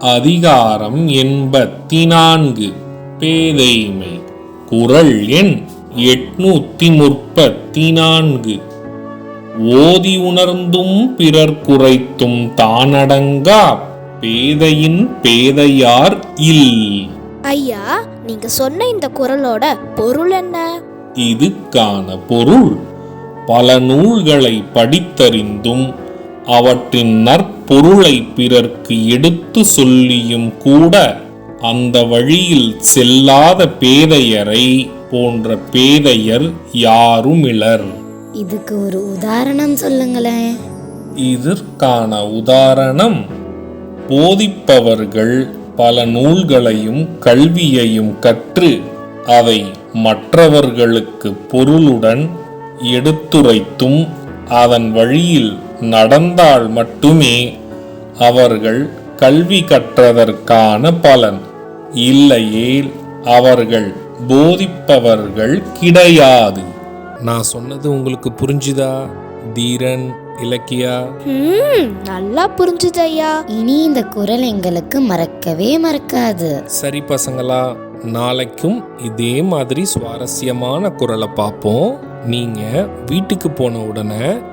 அதிகாரம் எண்பத்தி நான்கு பேதைமை. குரல் எண் எட்நூத்தி முப்பத்தி நான்கு ஓதி உணர்ந்தும் பிறர் குறைத்தும் தானடங்கா. பேதையின் பேதையார் இல். ஐயா நீங்க சொன்ன இந்த குரலோட பொருள் என்ன? இதுக்கான பொருள் பல நூல்களை படித்தறிந்தும் அவற்றின் நற்பொருளை பிறர்க்கு எடுத்து சொல்லியும் கூட அந்த வழியில் செல்லாத பேதையரை போன்ற பேதையர் யாருமிலர். இதுக்கு ஒரு உதாரணம் சொல்லுங்களேன். இதற்கான உதாரணம் போதிப்பவர்கள் பல நூல்களையும் கல்வியையும் கற்று அதை மற்றவர்களுக்கு பொருளுடன் எடுத்துரைத்தும் அதன் வழியில் நடந்தால் மட்டுமே அவர்கள் கல்வி கற்றதற்கான பலன். இல்லையேல் அவர்கள் போதிப்பவர்கள் கிடையாது. நான் சொன்னது உங்களுக்கு புரிஞ்சுதா தீரன் இலக்கியா? நல்லா புரிஞ்சுது ஐயா இனி இந்த குரல் எங்களுக்கு மறக்கவே மறக்காது. சரி பசங்களா நாளைக்கும் இதே மாதிரி சுவாரஸ்யமான குரலை பார்ப்போம். நீங்க வீட்டுக்கு போன உடனே